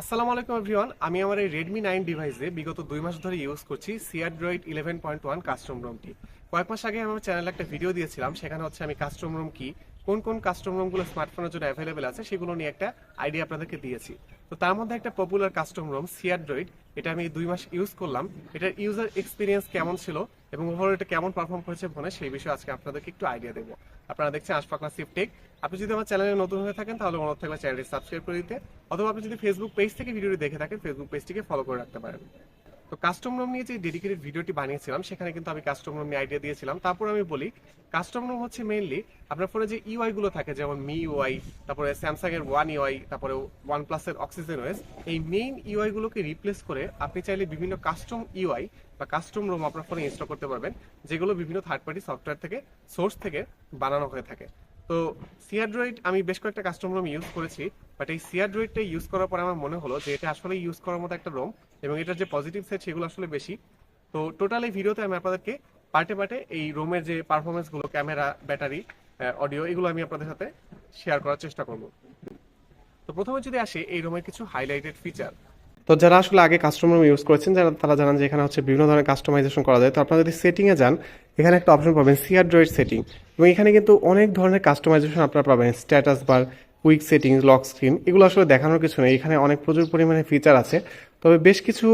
আসসালামু আলাইকুম এভরিওয়ান আমি আমার এই রেডমি নাইন ডিভাইসে বিগত দুই মাস ধরে ইউজ করছি CR droid eleven point one custom রুমটি কয়েক মাস আগে আমার চ্যানেলে একটা ভিডিও দিয়েছিলাম, সেখানে হচ্ছে আমি কাস্টম রুম কি, কোন কোন কাস্টম রুমগুলো স্মার্টফোনের জন্য অ্যাভেলেবেল আছে সেগুলো নিয়ে একটা আইডিয়া আপনাদেরকে দিয়েছি। তো তার মধ্যে একটা popular custom ROM CR droid এটা আমি দুই মাস ইউজ করলাম। এটার ইউজার এক্সপিরিয়েন্স কেমন ছিল? এবং ওভারঅল এটা কেমন পারফর্ম করেছে ফোনে সেই বিষয়ে আজকে আপনাদেরকে একটু আইডিয়া দেবো। আপনারা দেখছেন আশপাকলা সিফটেক আপনি যদি আমার চ্যানেলে নতুন হয়ে থাকেন, তাহলে অনুরোধ থাকবে চ্যানেলটি সাবস্ক্রাইব করে দিতে। অথবা আপনি যদি ফেসবুক পেজ থেকে ভিডিওটি দেখে থাকেন ফেসবুক পেজটিকে ফলো করে রাখতে পারেন। তো কাস্টম রুম নিয়ে যে ডেডিকেটেড ভিডিওটি বানিয়েছিলাম, সেখানে কিন্তু আমি কাস্টম রুম নিয়ে আইডিয়া দিয়েছিলাম। তারপর আমি বলি কাস্টম রুম হচ্ছে মেইনলি আপনার ফোনে যে ইউআই গুলো থাকে, যেমন মি ইউআই তারপরে স্যামসাং এর ওয়ান ইউআই তারপরে ওয়ান প্লাস এর অক্সিজেন ওএস এই মেইন ইউআই গুলোকে রিপ্লেস করে আপনি চাইলে বিভিন্ন কাস্টম ইউআই বা কাস্টম রুম আপনার ফোনে ইনস্টল করতে পারবেন, যেগুলো বিভিন্ন থার্ড পার্টি সফটওয়্যার থেকে সোর্স থেকে বানানো হয়ে থাকে। তো সিয়াড্রয়েড আমি বেশ কয়েকটা কাস্টম রুম ইউজ করেছি বাট এই সিয়াড্রয়েডটা ইউজ করার পর আমার মনে হলো যে এটা আসলে ইউজ করার মতো একটা রোম এবং এটার যে পজিটিভ সাইড সেগুলো আসলে বেশি। তো টোটাল এই ভিডিওতে আমি আপনাদেরকে পার্টে পার্টে এই রোমের যে পারফরমেন্সগুলো ক্যামেরা ব্যাটারি অডিও এগুলো আমি আপনাদের সাথে শেয়ার করার চেষ্টা করব। তো প্রথমে যদি আসে, এই রোমের কিছু হাইলাইটেড ফিচার তো যারা আসলে আগে কাস্টমার ইউজ করেছেন, যারা তারা জানান যে এখানে হচ্ছে বিভিন্ন ধরনের কাস্টমাইজেশন করা যায়। তো আপনারা যদি সেটিংয়ে যান, এখানে একটা অপশন পাবেন সিআর ড্রয়েড সেটিং এবং এখানে কিন্তু অনেক ধরনের কাস্টমাইজেশন আপনারা পাবেন। Status bar quick settings lock screen এগুলো আসলে দেখানোর কিছু নেই। এখানে অনেক প্রচুর পরিমাণে ফিচার আছে। তবে বেশ কিছু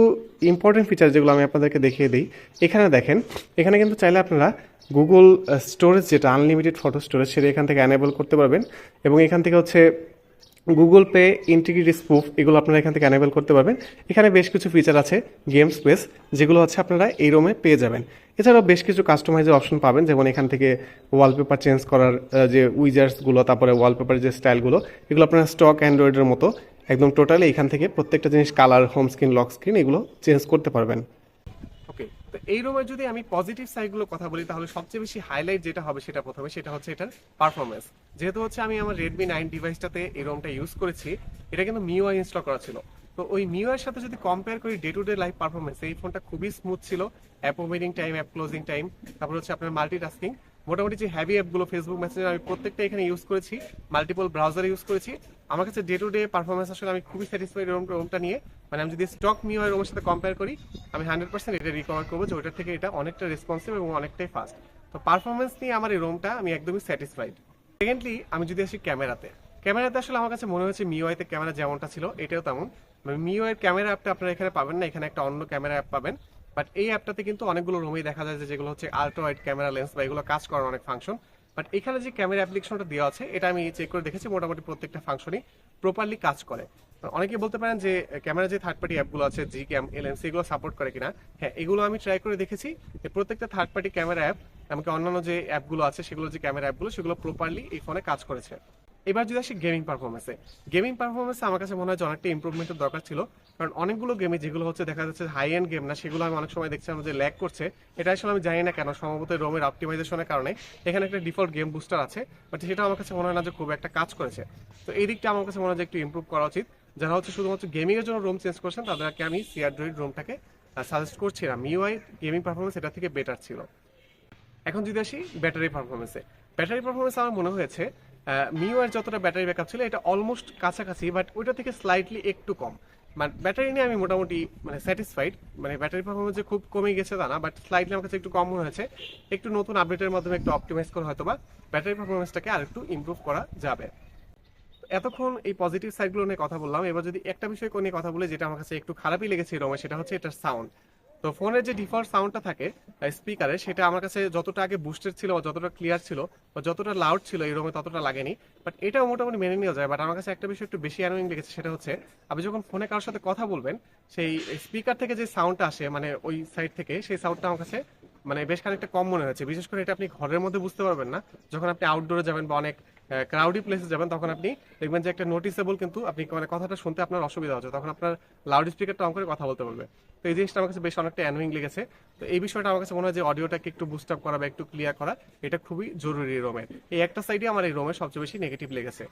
ইম্পর্টেন্ট ফিচার যেগুলো আমি আপনাদেরকে দেখিয়ে দিই। এখানে দেখেন, এখানে কিন্তু চাইলে আপনারা গুগল স্টোরেজ যেটা আনলিমিটেড ফটো স্টোরেজ সেটা এখান থেকে অ্যানেবল করতে পারবেন এবং এখান থেকে হচ্ছে গুগল পে ইন্টিগ্রিটি স্পুফ এগুলো আপনারা এখান থেকে অ্যানেবল করতে পারবেন। এখানে বেশ কিছু ফিচার আছে গেম স্পেস যেগুলো হচ্ছে আপনারা এই রোমে পেয়ে যাবেন। এছাড়াও বেশ কিছু কাস্টমাইজের অপশন পাবেন, যেমন এখান থেকে ওয়ালপেপার চেঞ্জ করার যে উইজার্সগুলো তারপরে ওয়ালপেপার যে স্টাইলগুলো এগুলো আপনারা স্টক অ্যান্ড্রয়েডের মতো একদম টোটালি এখান থেকে প্রত্যেকটা জিনিস colour home screen lock screen এগুলো চেঞ্জ করতে পারবেন। ওকে তো এই রুমের যদি আমি পজিটিভ সাইডগুলো কথা বলি, তাহলে সবচেয়ে বেশি হাইলাইট যেটা হবে সেটা প্রথমে, সেটা হচ্ছে এটার পারফরমেন্স যেহেতু হচ্ছে আমি আমার রেডমি নাইন ডিভাইসটাতে এই রোমটা ইউজ করেছি, এটা কিন্তু মিওআই ইনস্টল করা ছিল। তো ওই মিওআই সাথে যদি কম্পেয়ার করি day to day life performance এই ফোনটা খুবই স্মুথ ছিল app opening time app closing time তারপর হচ্ছে আপনার মাল্টিটাস্কিং মোটামুটি যে হ্যাভি অ্যাপগুলো ফেসবুক মেসেঞ্জার আমি প্রত্যেকটা এখানে ইউজ করেছি মাল্টিপল ব্রাউজার ইউজ করেছি। আমার কাছে ডে টু ডে পারফরমেন্স আসলে আমি খুবই স্যাটিসফাইড রোম রোমটা নিয়ে। মানে আমি যদি স্টক মিওআই রোমের সাথে কম্পেয়ার করি, আমি হান্ড্রেড পার্সেন্ট এটা রিকভার করব যে ওটার থেকে এটা অনেকটা রেসপন্সিভ এবং অনেকটাই ফাস্ট তো পারফরমেন্স নিয়ে আমার এই রোমটা আমি একদমই স্যাটিসফাইড সেকেন্ডলি আমি যদি আসি ক্যামেরাতে। ক্যামেরাতে আসলে আমার কাছে মনে হয়েছে মিওআইতে ক্যামেরা যেমনটা ছিল, এটাও তেমন। মিওআই ক্যামেরা অ্যাপটা আপনারা এখানে পাবেন না, এখানে একটা অন্য ক্যামেরা অ্যাপ পাবেন। বাট এই অ্যাপটাতে কিন্তু অনেকগুলো রুমেই দেখা যায় যে যেগুলো হচ্ছে আল্ট্রা ওয়াইড ক্যামেরা লেন্স বা এগুলো কাজ করার অনেক ফাংশন বাট এখানে যে ক্যামেরা অ্যাপ্লিকেশনটা দেওয়া আছে, এটা আমি চেক করে দেখেছি, মোটামুটি প্রত্যেকটা ফাংশনই প্রপারলি কাজ করে। অনেকে বলতে পারেন যে ক্যামেরা যে থার্ড পার্টি অ্যাপগুলো আছে জি ক্যাম এলএনসি এগুলো সাপোর্ট করে কিনা? হ্যাঁ এগুলো আমি ট্রাই করে দেখেছি যে প্রত্যেকটা থার্ড পার্টি ক্যামেরা অ্যাপ এমনকি অন্যান্য যে অ্যাপগুলো আছে, সেগুলো যে ক্যামেরা অ্যাপগুলো সেগুলো প্রপারলি এই ফোনে কাজ করেছে। এবার যদি আসি গেমিং পারফরমেন্সে গেমিং পারফরমেন্সে আমার কাছে মনে হয় অনেকটা ইম্প্রুভমেন্টের দরকার ছিল। কারণ অনেকগুলো গেমে যেগুলো হচ্ছে দেখা যাচ্ছে হাই এন্ড গেম না, সেগুলো আমি অনেক সময় দেখছিলাম যে ল্যাক করছে। এটা আসলে আমি জানি না কেন, সম্ভবত রোমের অপটিমাইজেশনের কারণে। এখানে একটা ডিফল্ট গেম বুস্টার আছে বাট সেটা আমার কাছে মনে হয় না যে খুব একটা কাজ করেছে। তো এই দিকটা আমার কাছে মনে হয় যে একটু ইম্প্রুভ করা উচিত। যারা হচ্ছে শুধুমাত্র গেমিংয়ের জন্য রুম চেঞ্জ করছেন, তাদেরকে আমি সিআর ড্রয়েড রুমটাকে সাজেস্ট করছিলাম মিউআই গেমিং পারফরমেন্স এটা থেকে বেটার ছিল। এখন যদি আসি ব্যাটারি পারফরমেন্সে ব্যাটারি পারফরমেন্স আমার মনে হয়েছে মিউআর যতটা ব্যাটারি ব্যাকআপ ছিল, এটা অলমোস্ট কাছাকাছি বাট ওইটা থেকে স্লাইটলি একটু কম। মানে ব্যাটারি নিয়ে আমি মোটামুটি মানে স্যাটিসফাইড মানে ব্যাটারি পারফরমেন্স খুব কমে গেছে তা না বাট স্লাইটলি আমার কাছে একটু কম হয়েছে। একটু নতুন আপডেটের মাধ্যমে একটু অপটিমাইজ করে হয়তো বা ব্যাটারি পারফরমেন্সটাকে আরেকটু ইমপ্রুভ করা যাবে। এতক্ষণ এই পজিটিভ সাইডগুলো নিয়ে কথা বললাম, এবার যদি একটা বিষয় নিয়ে কথা বলি, যেটা আমার কাছে একটু খারাপই লেগেছে রোমে, সেটা হচ্ছে এটার সাউন্ড তো ফোনের যে ডিফল্ট সাউন্ডটা থাকে স্পিকারে সেটা আমার কাছে যতটা আগে বুস্টেড ছিল বা যতটা ক্লিয়ার ছিল বা যতটা লাউড ছিল এই রঙে ততটা লাগেনি বাট এটাও মোটামুটি মেনে নেওয়া যায়। বাট আমার কাছে একটা বিষয় একটু বেশি অ্যানোয়িং লেগেছে, সেটা হচ্ছে আপনি যখন ফোনে কারোর সাথে কথা বলবেন, সেই স্পিকার থেকে যে সাউন্ডটা আসে মানে ওই সাইড থেকে, সেই সাউন্ডটা আমার কাছে মানে বেশ খানিকটা কম মনে হয়েছে বিশেষ করে এটা আপনি ঘরের মধ্যে বুঝতে পারবেন না। যখন আপনি আউটডোরে যাবেন বা অনেক ক্রাউডি প্লেসে যাবেন, তখন আপনি দেখবেন যে একটা নোটিসেবল কিন্তু আপনি মানে কথাটা শুনতে আপনার অসুবিধা হচ্ছে। তখন আপনার লাউড স্পিকারটা অন করে কথা বলতে বলবে। তো এই জিনিসটা আমার কাছে বেশ অনেকটা অ্যানোয়িং লেগেছে। তো এই বিষয়টা আমার কাছে মনে হয় যে অডিওটাকে একটু বুস্ট আপ করা বা একটু ক্লিয়ার করা, এটা খুবই জরুরি রোমের এই একটা সাইডে আমার এই রোমের সবচেয়ে বেশি নেগেটিভ লেগেছে।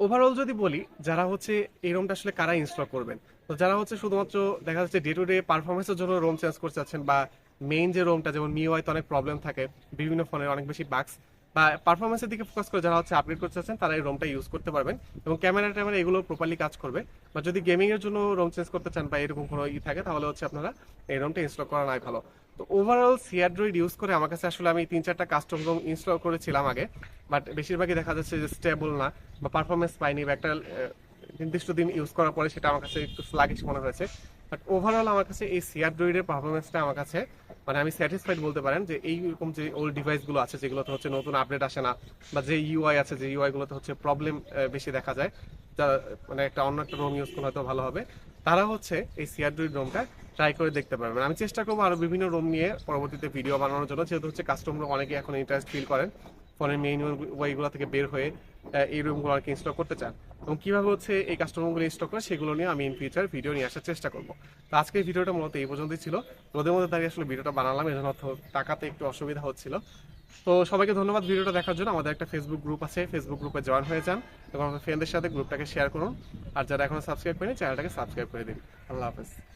ওভারঅল যদি বলি, যারা হচ্ছে এই রোমটা আসলে কারা ইনস্টল করবেন? তো যারা হচ্ছে শুধুমাত্র দেখা যাচ্ছে ডে টু ডে পারফরমেন্সের জন্য রোম চেঞ্জ করতে চাচ্ছেন বা মেইন যে রোমটা যেমন মিওয়াইতে অনেক প্রবলেম থাকে, বিভিন্ন ফোনের অনেক বেশি বাক্স বা পারফরমেন্সের দিকে ফোকাস করে যারা হচ্ছে আপগ্রেড করতে চাচ্ছেন, তারা এই রোমটা ইউজ করতে পারবেন এবং ক্যামেরা ট্যামেরা এগুলো প্রপারলি কাজ করবে। বা যদি গেমিং এর জন্য রোম চেঞ্জ করতে চান বা এরকম কোনো ই থাকে, তাহলে হচ্ছে আপনারা এই রোমটা ইনস্টল করা নাই ভালো। তো ওভারঅল সিয়াড্রয়েড ইউজ করে আমার কাছে আসলে আমি তিন চারটা কাস্টম রোম ইনস্টল করেছিলাম আগে বাট বেশিরভাগই দেখা যাচ্ছে যে স্টেবল না বা পারফরমেন্স পাইনি বা একটা নির্দিষ্ট দিন ইউজ করার পরে সেটা আমার কাছে একটু স্লাগিশ মনে হয়েছে। বাট ওভারঅল আমার কাছে এই সিয়াড্রয়েডের পারফরমেন্সটা আমার কাছে মানে আমি স্যাটিসফাইড বলতে পারেন যে এইরকম যে ওল্ড ডিভাইসগুলো আছে, যেগুলোতে হচ্ছে নতুন আপডেট আসে না, বা যে ইউআই আছে, যে ইউআই গুলোতে হচ্ছে প্রবলেম বেশি দেখা যায়, যা মানে একটা অন্য একটা রোম ইউজ করলে হয়তো ভালো হবে, তারা হচ্ছে এই সিয়ারড্রয়েড রোমটা ট্রাই করে দেখতে পারবেন আমি চেষ্টা করব আরও বিভিন্ন রোম নিয়ে পরবর্তীতে ভিডিও বানানোর জন্য, যেহেতু হচ্ছে কাস্টমার অনেকে এখন ইন্টারেস্ট ফিল করেন ফোনের মেইন ওয়াইগুলো থেকে বের হয়ে এই রুমগুলো আর কি ইনস্টল করতে চান? এবং কীভাবে হচ্ছে এই কাস্টমারগুলো ইনস্টল করে সেগুলো নিয়ে আমি ইন ফিউচার ভিডিও নিয়ে আসার চেষ্টা করব। তো আজকের ভিডিওটা মূলত এই পর্যন্তই ছিল। রোদের মধ্যে দাঁড়িয়ে আসলে ভিডিওটা বানালাম এই জন্য তো- টাকাতে একটু অসুবিধা হচ্ছিল। তো সবাইকে ধন্যবাদ ভিডিওটা দেখার জন্য। আমাদের একটা ফেসবুক গ্রুপ আছে ফেসবুক গ্রুপে জয়েন হয়ে যান। এবং আপনার ফ্রেন্ডদের সাথে গ্রুপটাকে শেয়ার করুন। আর যারা এখনও সাবস্ক্রাইব করেনি চ্যানেলটাকে সাবস্ক্রাইব করে দিন। আল্লাহ হাফেজ।